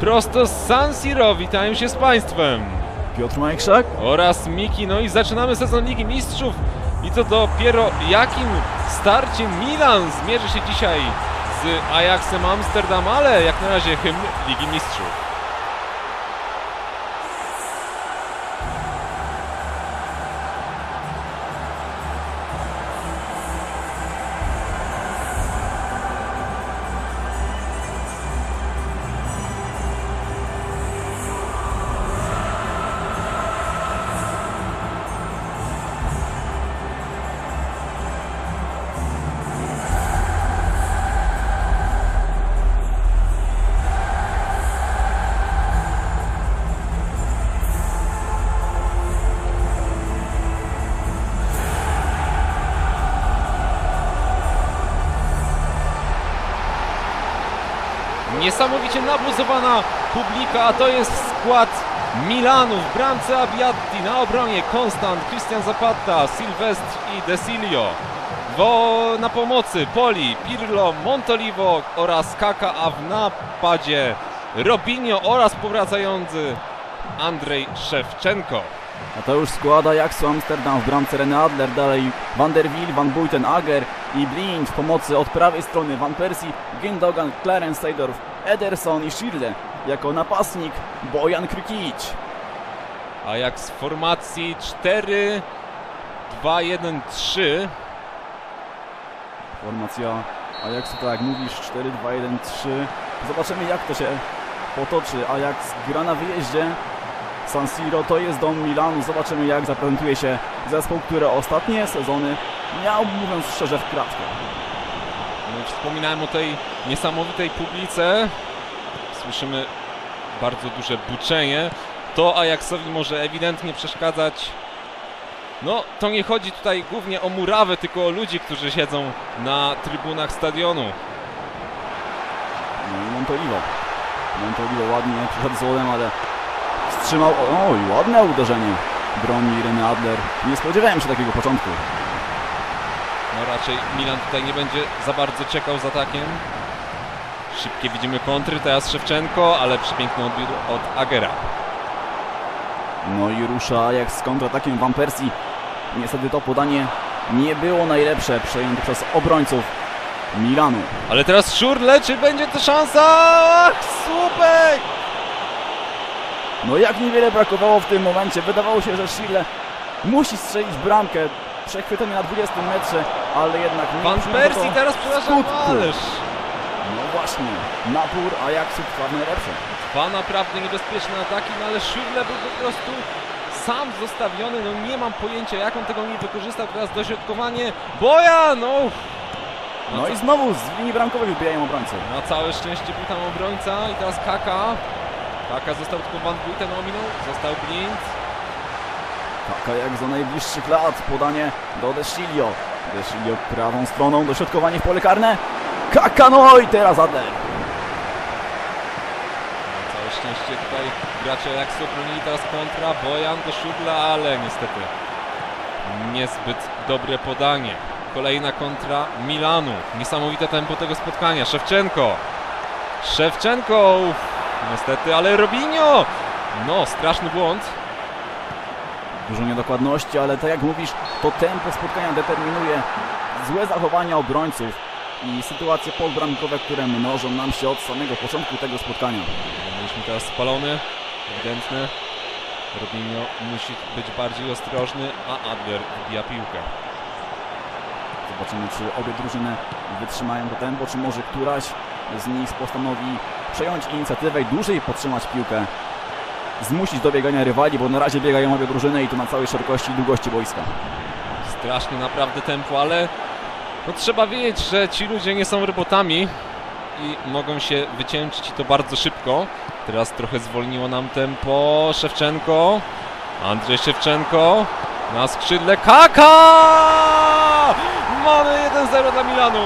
prosto z San Siro. Witają się z Państwem. Piotr Majkrzak. Oraz Miki. No i zaczynamy sezon Ligi Mistrzów. I to dopiero jakim starciem Milan zmierzy się dzisiaj z Ajaxem Amsterdam, ale jak na razie hymn Ligi Mistrzów. Niesamowicie nabuzowana publika, a to jest skład Milanu w bramce Abiatti, na obronie Konstant, Christian Zapata, Silvestr i Desilio. Wo na pomocy Poli, Pirlo, Montolivo oraz Kaka, a w napadzie Robinho oraz powracający Andrzej Szewczenko. A to już skład Ajaxu Amsterdam w bramce Rene Adler, dalej Van der Wiel, Van Buiten, Ager i Blind w pomocy od prawej strony Van Persie, Gindogan, Clarence Seydorf, Ederson i Schirle. Jako napastnik Bojan Krykic. Ajax w formacji 4 2 1 3 Formacja Ajaxu, tak jak mówisz, 4-2-1-3. Zobaczymy jak to się potoczy. Ajax gra na wyjeździe. San Siro to jest dom Milanu. Zobaczymy jak zaprezentuje się zespół, który ostatnie sezony miał, mówiąc szczerze, w kratkę. No, wspominałem o tej niesamowitej publice. Słyszymy bardzo duże buczenie. To Ajaxowi może ewidentnie przeszkadzać. No, to nie chodzi tutaj głównie o murawę, tylko o ludzi, którzy siedzą na trybunach stadionu. No i Montolivo. Montolivo ładnie przyszedł z Olem, ale wstrzymał. Oj, ładne uderzenie. Broni Rene Adler. Nie spodziewałem się takiego początku. Raczej Milan tutaj nie będzie za bardzo czekał z atakiem. Szybkie widzimy kontry, teraz Szewczenko, ale przepiękny odbiór od Agera. No i rusza Ajax z kontratakiem Van Persie. Niestety to podanie nie było najlepsze, przejęte przez obrońców Milanu. Ale teraz Szurle, czy będzie to szansa? Ach, słupek! No jak niewiele brakowało w tym momencie. Wydawało się, że Schille musi strzelić bramkę. Przechwycenie na 20 metrze, ale jednak Persie to teraz, przepraszam, ależ No właśnie, napór Ajaxu trwa w najlepsze. dwa naprawdę niebezpieczne ataki, no ale Szurle był po prostu sam zostawiony, no nie mam pojęcia jak on tego nie wykorzystał, teraz dośrodkowanie, Boja, no! No i znowu z linii bramkowej wybijają obrońcy. Na całe szczęście był tam obrońca i teraz Kaka. Kaka został tylko Van Buiten ominął, został Blind. Kaka jak za najbliższych lat. Podanie do Desilio. Desilio prawą stroną. Dośrodkowanie w pole karne. Kaka no i teraz Adler. Na całe szczęście tutaj gracze jak teraz kontra, Bojan do Szudla, ale niestety niezbyt dobre podanie. Kolejna kontra Milanu. Niesamowite tempo tego spotkania. Szewczenko. Szewczenko. Niestety, ale Robinho. No, straszny błąd. Dużo niedokładności, ale tak jak mówisz, to tempo spotkania determinuje złe zachowania obrońców i sytuacje podbramkowe, które mnożą nam się od samego początku tego spotkania. Mieliśmy teraz spalony, ewidentny. Robinho musi być bardziej ostrożny, a Adler wbija piłkę. Zobaczymy, czy obie drużyny wytrzymają to tempo, czy może któraś z nich postanowi przejąć inicjatywę i dłużej podtrzymać piłkę. Zmusić do biegania rywali, bo na razie biegają obie drużyny i to na całej szerokości i długości boiska. Straszne naprawdę tempo, ale no trzeba wiedzieć, że ci ludzie nie są robotami i mogą się wycięczyć i to bardzo szybko. Teraz trochę zwolniło nam tempo. Szewczenko, Andrzej Szewczenko na skrzydle Kaka! Mamy 1-0 dla Milanu.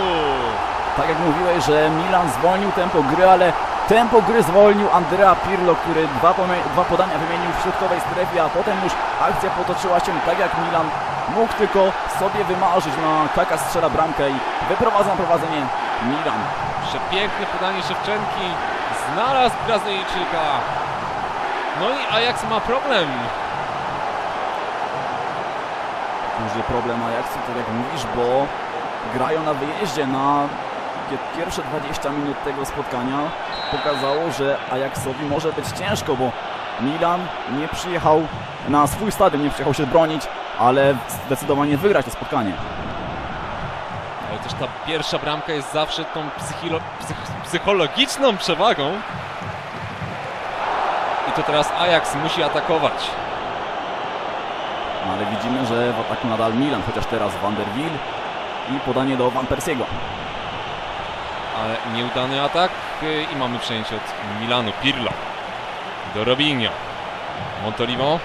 Tak jak mówiłeś, że Milan zwolnił tempo gry, ale tempo gry zwolnił Andrea Pirlo, który dwa, dwa podania wymienił w środkowej strefie, a potem już akcja potoczyła się tak jak Milan mógł tylko sobie wymarzyć. No, Kaka strzela bramkę i wyprowadza na prowadzenie Milan. Przepiękne podanie Szewczenki znalazł Brazylijczyka. No i Ajax ma problem. Duży problem Ajaxu, tak jak mówisz, bo grają na wyjeździe na pi- pierwsze 20 minut tego spotkania pokazało, że Ajaxowi może być ciężko, bo Milan nie przyjechał na swój stadion, nie przyjechał się bronić, ale zdecydowanie wygrać to spotkanie. Ale też ta pierwsza bramka jest zawsze tą psych, psychologiczną przewagą. I to teraz Ajax musi atakować. No ale widzimy, że w ataku nadal Milan, chociaż teraz Van der Wiel i podanie do Van Persiego. Ale nieudany atak i mamy przejęcie od Milanu. Pirlo do Robinho. Montolivo.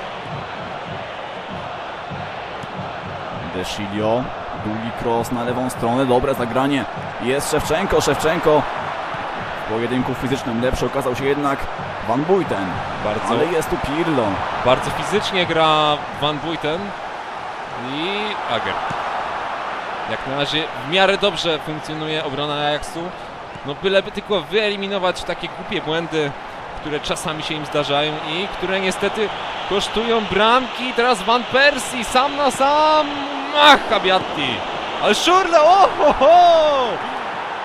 Desilio, długi cross na lewą stronę, dobre zagranie. Jest Szewczenko, Szewczenko w pojedynku fizycznym lepszy okazał się jednak Van Buiten, Bardzo, ale jest tu Pirlo. bardzo fizycznie gra Van Buiten i Ager. Jak na razie w miarę dobrze funkcjonuje obrona Ajaxu. No byleby tylko wyeliminować takie głupie błędy, które czasami się im zdarzają i które niestety kosztują bramki. Teraz Van Persie sam na sam. Ach, Kabiatti. Ale Szurle, o ho, ho!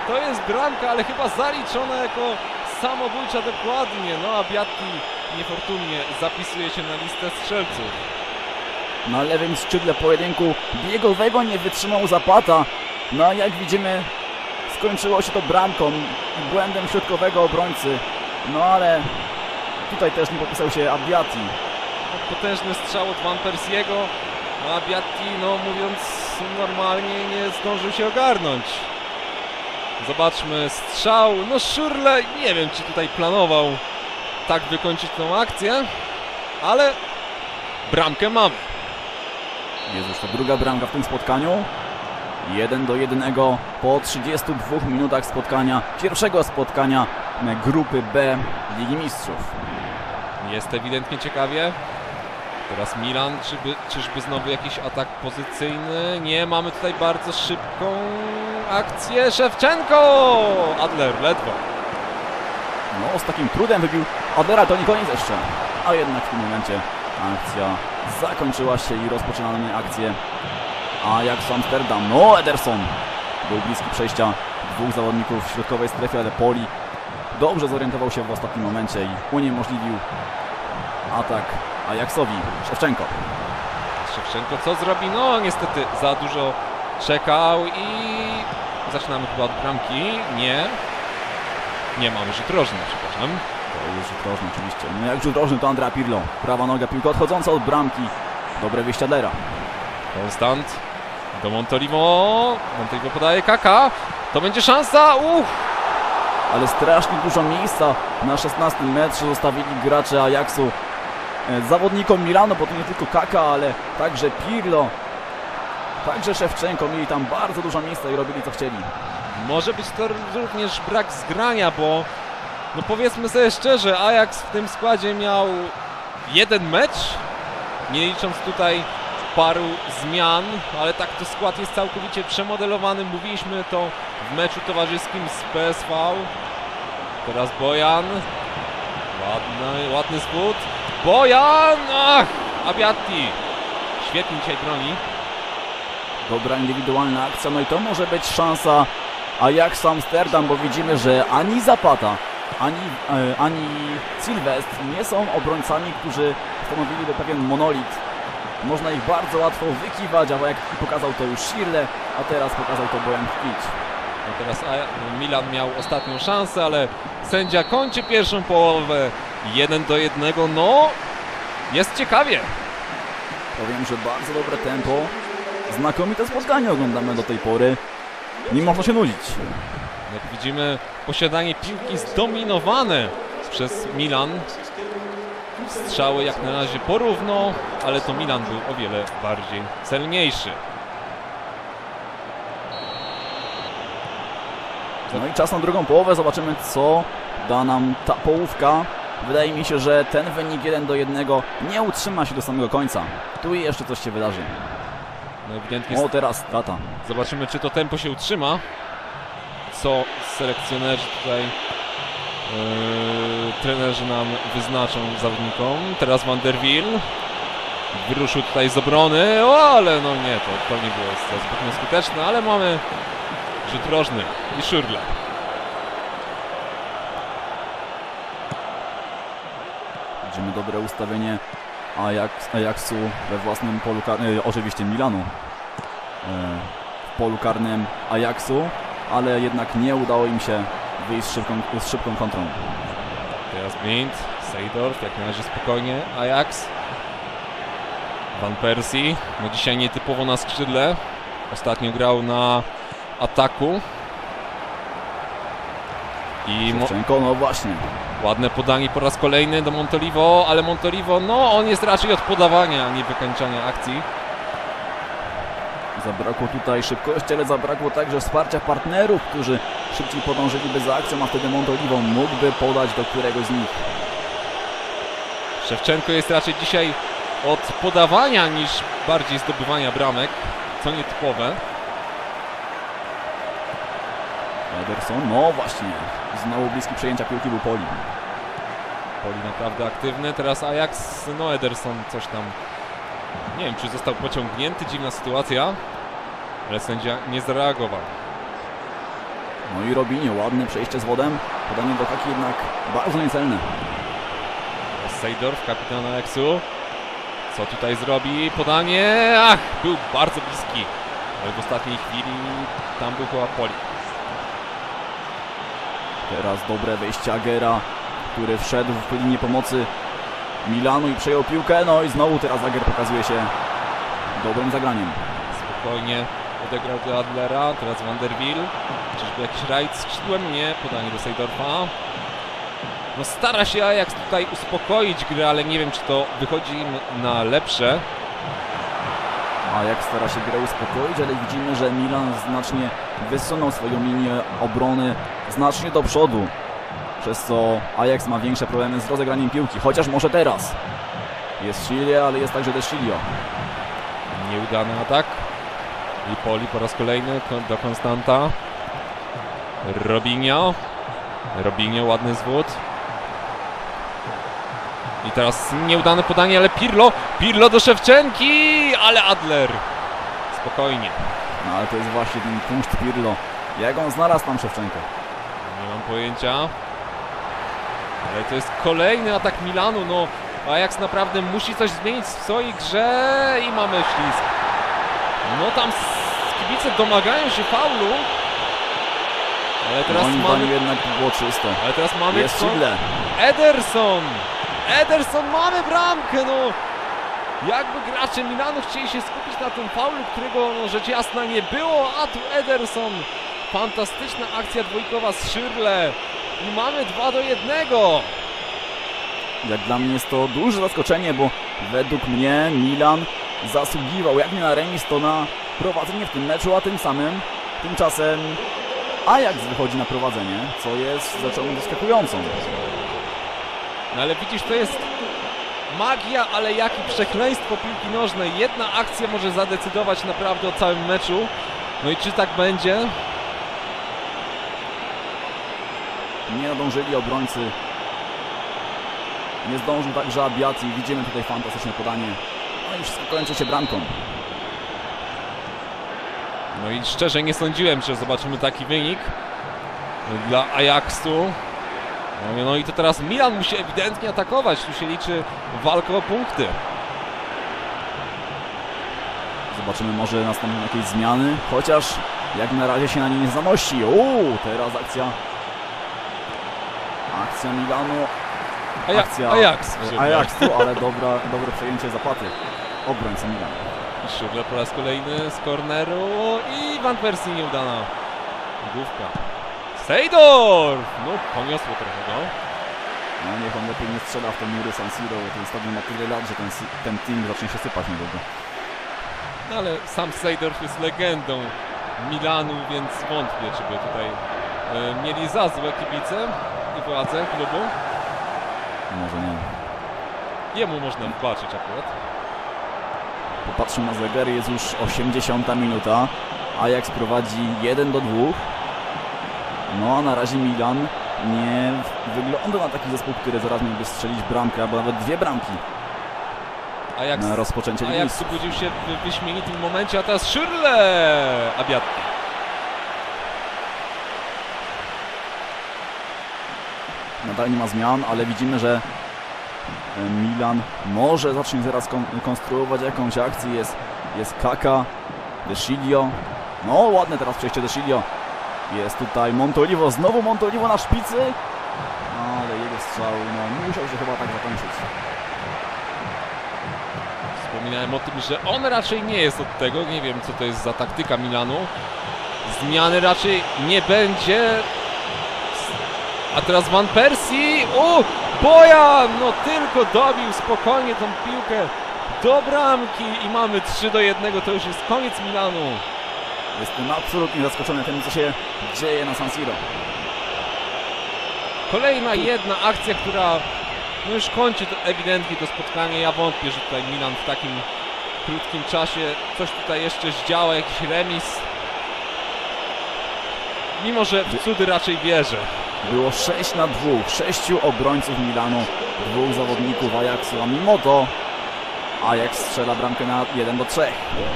To jest bramka, ale chyba zaliczona jako samobójcza dokładnie. No a Biatti niefortunnie zapisuje się na listę strzelców. Na lewym skrzydle pojedynku biegowego nie wytrzymał Zapata. No jak widzimy skończyło się to bramką i błędem środkowego obrońcy. No ale tutaj też nie popisał się Abbiati. Potężny strzał od Van Persiego, a Biatti, no mówiąc normalnie, nie zdążył się ogarnąć. Zobaczmy strzał. No Szurle, nie wiem czy tutaj planował tak wykończyć tą akcję, ale bramkę mamy. Jest już to druga bramka w tym spotkaniu. 1 do 1 po 32 minutach spotkania, pierwszego spotkania grupy B Ligi Mistrzów. Jest ewidentnie ciekawie. Teraz Milan, czyby, czyżby znowu jakiś atak pozycyjny? Nie, mamy tutaj bardzo szybką akcję. Szewczenko! Adler ledwo. No, z takim trudem wybił Adlera, to nie koniec jeszcze. A jednak w tym momencie akcja zakończyła się i rozpoczynamy akcję. A jak Amsterdam, no Ederson był bliski przejścia dwóch zawodników w środkowej strefie, ale Poli dobrze zorientował się w ostatnim momencie i uniemożliwił atak Ajaxowi. Szewczenko. Szewczenko co zrobi? No niestety za dużo czekał i zaczynamy chyba od bramki. Nie. Nie mamy rzut rożny, przepraszam. To już rzut rożny oczywiście. No jak rzut rożny to Andrea Pirlo. Prawa noga, piłka odchodząca od bramki. Dobre wyjście Adlera. Konstant do Montolivo. Montolivo podaje Kaka. To będzie szansa. Uff! ale strasznie dużo miejsca na 16 metrze zostawili gracze Ajaxu e, zawodnikom Milano, bo to nie tylko Kaka, ale także Pirlo, także Szewczenko mieli tam bardzo dużo miejsca i robili co chcieli. Może być to również brak zgrania, bo no powiedzmy sobie szczerze, Ajax w tym składzie miał jeden mecz, nie licząc tutaj paru zmian, ale tak to skład jest całkowicie przemodelowany. Mówiliśmy to w meczu towarzyskim z PSV. Teraz Bojan. Ładny, ładny spód. Bojan! Ach! Abiati. Świetnie dzisiaj broni. Dobra indywidualna akcja, no i to może być szansa Ajax Amsterdam, bo widzimy, że ani Zapata, ani, e, ani Sylwest nie są obrońcami, którzy stanowiliby pewien monolit. Można ich bardzo łatwo wykiwać, a jak pokazał to już Shirley, a teraz pokazał to Bojan Kwić. No teraz Milan miał ostatnią szansę, ale sędzia kończy pierwszą połowę. 1 do 1. No, jest ciekawie. Powiem, że bardzo dobre tempo. Znakomite spotkanie oglądamy do tej pory. Nie można się nudzić. Jak widzimy, posiadanie piłki zdominowane przez Milan. Strzały jak na razie porówno, ale to Milan był o wiele bardziej celniejszy. No i czas na drugą połowę. Zobaczymy, co da nam ta połówka. Wydaje mi się, że ten wynik 1 do 1 nie utrzyma się do samego końca. Tu jeszcze coś się wydarzy. No ewidentnie O, teraz strata. Zobaczymy, czy to tempo się utrzyma. Co selekcjonerzy tutaj trenerzy nam wyznaczą zawodnikom. Teraz Van der Wiel wyruszył tutaj z obrony, o, ale no nie, to, to nie było zbyt skuteczne, ale mamy rzut rożny i Szurla. Widzimy dobre ustawienie Ajax, Ajaxu we własnym polu karnym, oczywiście Milanu e, w polu karnym Ajaxu, ale jednak nie udało im się wyjść z szybką, z szybką kontrą. Teraz Blind, Seydorf, jak na razie spokojnie, Ajax. Van Persie, no dzisiaj nietypowo na skrzydle. Ostatnio grał na ataku. I Szewczenko, no właśnie. Ładne podanie po raz kolejny do Montolivo, ale Montolivo, no on jest raczej od podawania, a nie wykańczania akcji. Zabrakło tutaj szybkości, ale zabrakło także wsparcia partnerów, którzy szybciej podążyliby za akcją, a wtedy Montolivo mógłby podać do któregoś z nich. Szewczenko jest raczej dzisiaj od podawania niż bardziej zdobywania bramek, co nietypowe. Ederson, no właśnie, znowu bliski przejęcia piłki był Poli. Poli naprawdę aktywny, teraz Ajax, no Ederson coś tam, nie wiem czy został pociągnięty, dziwna sytuacja, ale sędzia nie zareagował. No i Robinio, ładne przejście z wodem, podanie do haki jednak bardzo niecelne. Sejdorf, kapitan Ajaxu, co tutaj zrobi? Podanie, ach, był bardzo bliski, w ostatniej chwili tam był chyba Poli. Teraz dobre wejście Agera, który wszedł w linię pomocy Milanu i przejął piłkę. No i znowu teraz Ager pokazuje się dobrym zagraniem. Spokojnie odegrał do Adlera, teraz Van der Wiel. Czyżby jakiś rajd skrzydłem? Nie, podanie do Sejdorfa. No stara się Ajax tutaj uspokoić grę, ale nie wiem czy to wychodzi im na lepsze. Ajax stara się grę uspokoić, ale widzimy, że Milan znacznie wysunął swoją linię obrony znacznie do przodu. Przez co Ajax ma większe problemy z rozegraniem piłki, chociaż może teraz. Jest Chile, ale jest także Deschilio. Nieudany atak. I Poli po raz kolejny do Konstanta. Robinho. Robinho, ładny zwód. I teraz nieudane podanie, ale Pirlo. Pirlo do Szewczenki, ale Adler. Spokojnie. No ale to jest właśnie ten punkt Pirlo. Jak on znalazł tam Szewczenkę? Nie mam pojęcia. Ale to jest kolejny atak Milanu. No, Ajax naprawdę musi coś zmienić w swojej grze i mamy ślizg. No tam kibice domagają się faulu. Ale teraz no, mamy... jednak było czysto. Ale teraz mamy... Jest. Ederson! Ederson, mamy bramkę, no! Jakby gracze Milanu chcieli się skupić na tym faulu, którego no, rzecz jasna nie było, a tu Ederson. Fantastyczna akcja dwójkowa z Szyrle. I mamy 2 do 1. Jak dla mnie jest to duże zaskoczenie, bo według mnie Milan zasługiwał jak nie na remis, to na prowadzenie w tym meczu, a tym samym tymczasem Ajax wychodzi na prowadzenie, co jest rzeczą zaskakującą. No ale widzisz, to jest magia, ale jak i przekleństwo piłki nożnej. Jedna akcja może zadecydować naprawdę o całym meczu. No i czy tak będzie? Nie nadążyli obrońcy. Nie zdążył także Abiati. Widzimy tutaj fantastyczne podanie. No i wszystko kończy się bramką. No i szczerze nie sądziłem, że zobaczymy taki wynik dla Ajaxu. No, no i to teraz Milan musi ewidentnie atakować. Tu się liczy walka o punkty. Zobaczymy może nastąpią jakieś zmiany, chociaż jak na razie się na nie nie zanosi. Uuu, teraz akcja akcja Milanu. Akcja Ajax. Ajax tu, ale dobra, dobre przejęcie zapaty obrońcy Milanu. Szurle po raz kolejny z korneru i Van Persie nieudana główka. Seydorf! No, poniosło trochę go. No niech on lepiej nie strzela w te mury San Siro, bo ten stadion ma tyle lat, że ten, ten team zacznie się sypać niedługo. No ale sam Seydorf jest legendą Milanu, więc wątpię, czy by tutaj e, mieli za złe kibice i władze klubu. Może nie. Jemu można wybaczyć akurat. Popatrzmy na zegar, jest już 80 minuta. Ajax prowadzi 1 do 2. No a na razie Milan nie wygląda na taki zespół, który zaraz miałby strzelić bramkę, albo nawet dwie bramki Ajax, na rozpoczęcie Ajax obudził się w wyśmienitym momencie, a teraz Szyrle Abiatti. Nadal nie ma zmian, ale widzimy, że Milan może zacznie zaraz kon konstruować jakąś akcję. Jest, jest Kaka, De Sciglio. No ładne teraz przejście De Sciglio. Jest tutaj Montolivo, znowu Montolivo na szpicy. Ale jego strzał no, musiał się chyba tak zakończyć. Wspominałem o tym, że on raczej nie jest od tego, nie wiem co to jest za taktyka Milanu. Zmiany raczej nie będzie. A teraz Van Persie, o, Bojan, no tylko dobił spokojnie tą piłkę do bramki i mamy 3 do 1, to już jest koniec Milanu. Jestem absolutnie zaskoczony tym, co się dzieje na San Siro. Kolejna jedna akcja, która no już kończy to ewidentnie to spotkanie. Ja wątpię, że tutaj Milan w takim krótkim czasie coś tutaj jeszcze zdziała, jakiś remis. Mimo, że w cudy raczej wierzę. Było 6 na 2, 6 obrońców Milanu, dwóch zawodników Ajaxu, a mimo to Ajax strzela bramkę na 1 do 3.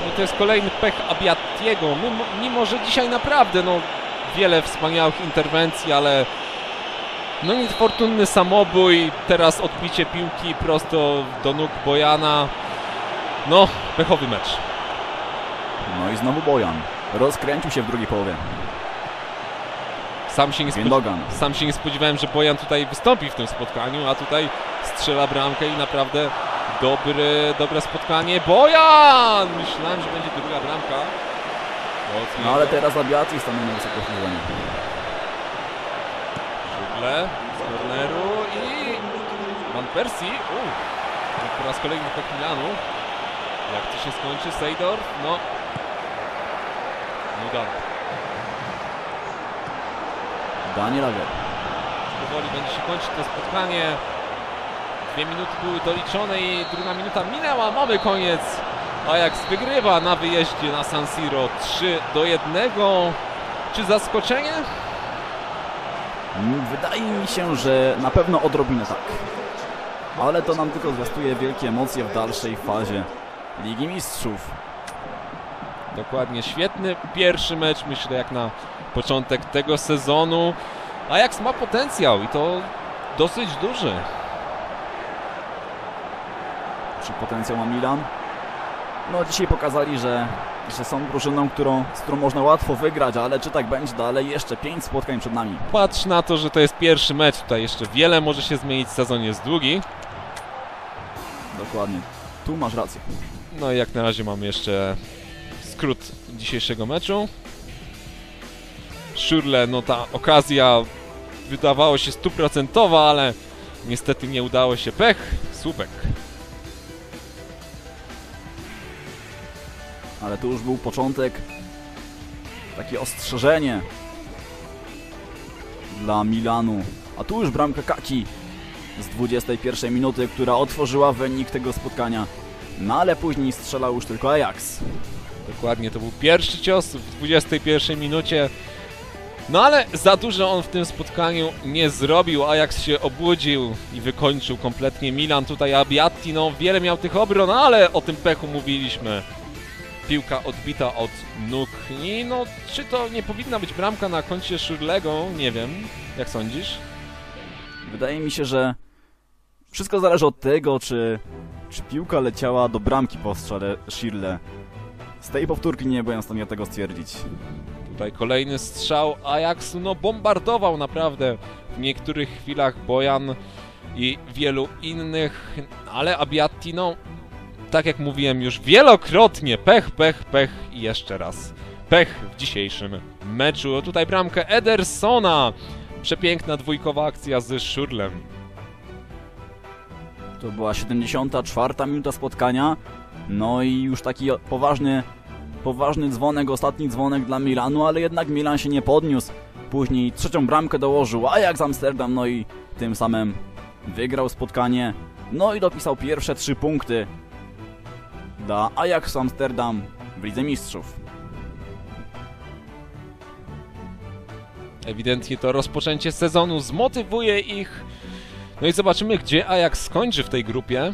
No to jest kolejny pech Abiatiego. Mimo, mimo, że dzisiaj naprawdę no, wiele wspaniałych interwencji, ale no niefortunny samobój. Teraz odbicie piłki prosto do nóg Bojana. No, pechowy mecz. No i znowu Bojan. Rozkręcił się w drugiej połowie. Sam się nie. Sam się nie spodziewałem, że Bojan tutaj wystąpi w tym spotkaniu, a tutaj strzela bramkę i naprawdę dobry, dobre spotkanie. Bojan! Myślałem, że będzie druga bramka. No ale teraz Abiati stanął na wysokości zadania. Żugle z korneru i Van Persie. Uff, po raz kolejny pek Milanu. Jak to się skończy? Sejdorf? No. No dalej. Daniel Ager. Powoli będzie się kończyć to spotkanie. Dwie minuty były doliczone i druga minuta minęła. Mamy koniec. Ajax wygrywa na wyjeździe na San Siro 3 do 1. Czy zaskoczenie? Mm, Wydaje mi się, że na pewno odrobinę tak. Ale to nam tylko zwiastuje wielkie emocje w dalszej fazie Ligi Mistrzów. Dokładnie, świetny pierwszy mecz, myślę, jak na początek tego sezonu. Ajax ma potencjał i to dosyć duży. Czy potencjał ma Milan? No dzisiaj pokazali, że, że są drużyną, którą, z którą można łatwo wygrać, ale czy tak będzie dalej? Jeszcze pięć spotkań przed nami. Patrz na to, że to jest pierwszy mecz, tutaj jeszcze wiele może się zmienić, sezon jest długi. Dokładnie. Tu masz rację. No i jak na razie mamy jeszcze skrót dzisiejszego meczu. Szurle, no ta okazja wydawało się stuprocentowa, ale niestety nie udało się. Pech, słupek. Ale to już był początek. Takie ostrzeżenie dla Milanu. A tu już bramka Kaki z 21 minuty, która otworzyła wynik tego spotkania. No ale później strzelał już tylko Ajax. Dokładnie, to był pierwszy cios w 21 minucie. No ale za dużo on w tym spotkaniu nie zrobił. Ajax się obudził i wykończył kompletnie Milan. Tutaj Abiatti, no wiele miał tych obron, ale o tym pechu mówiliśmy. Piłka odbita od nóg. I no, czy to nie powinna być bramka na koncie Szurlego? Nie wiem. Jak sądzisz? Wydaje mi się, że wszystko zależy od tego, czy, czy piłka leciała do bramki po strzale Shirle. Z tej powtórki nie byłem w stanie tego stwierdzić. Tutaj kolejny strzał Ajaxu, no bombardował naprawdę w niektórych chwilach Bojan i wielu innych, ale Abiatti, no tak jak mówiłem już wielokrotnie, pech, pech, pech i jeszcze raz pech w dzisiejszym meczu. Tutaj bramkę Edersona, przepiękna dwójkowa akcja z Szurlem. To była 74 minuta spotkania. No i już taki poważny, poważny dzwonek, ostatni dzwonek dla Milanu, ale jednak Milan się nie podniósł. Później trzecią bramkę dołożył Ajax Amsterdam, no i tym samym wygrał spotkanie. No i dopisał pierwsze trzy punkty dla Ajax Amsterdam w Lidze Mistrzów. Ewidentnie to rozpoczęcie sezonu zmotywuje ich. No i zobaczymy, gdzie Ajax skończy w tej grupie.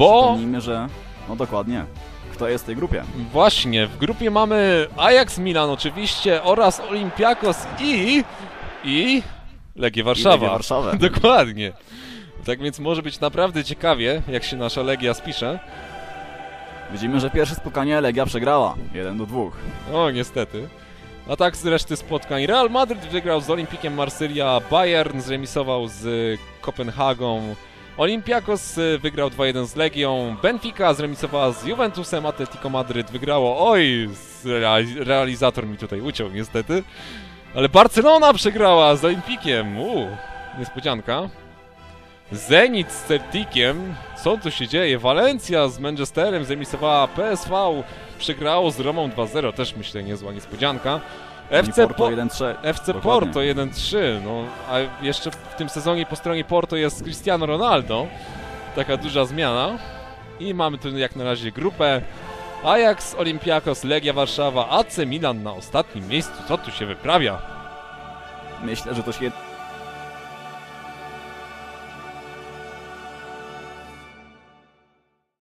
Bo Przypomnijmy, że... No dokładnie. Kto jest w tej grupie? właśnie w grupie mamy Ajax Milan oczywiście oraz Olympiakos i... i... Legię I Warszawa. Legia Warszawę. Dokładnie. Tak więc może być naprawdę ciekawie, jak się nasza Legia spisze. Widzimy, że pierwsze spotkanie Legia przegrała. 1 do 2. O, niestety. A tak z reszty spotkań. Real Madryt wygrał z Olimpikiem Marsylia, Bayern zremisował z Kopenhagą, Olympiakos y, wygrał 2-1 z Legią, Benfica zremisowała z Juventusem, Atletico Madryt wygrało, oj, realizator mi tutaj uciął niestety, ale Barcelona przegrała z Olimpikiem, uuu, niespodzianka. Zenit z Celticiem, co tu się dzieje? Walencja z Manchesterem zremisowała. PSV, przegrało z Romą 2-0, też myślę niezła niespodzianka. FC, Porto po, 1-3. FC Dokładnie. Porto 1-3, no a jeszcze w tym sezonie po stronie Porto jest Cristiano Ronaldo, taka duża zmiana. I mamy tu jak na razie grupę Ajax, Olympiakos, Legia Warszawa, AC Milan na ostatnim miejscu. Co tu się wyprawia? Myślę, że to się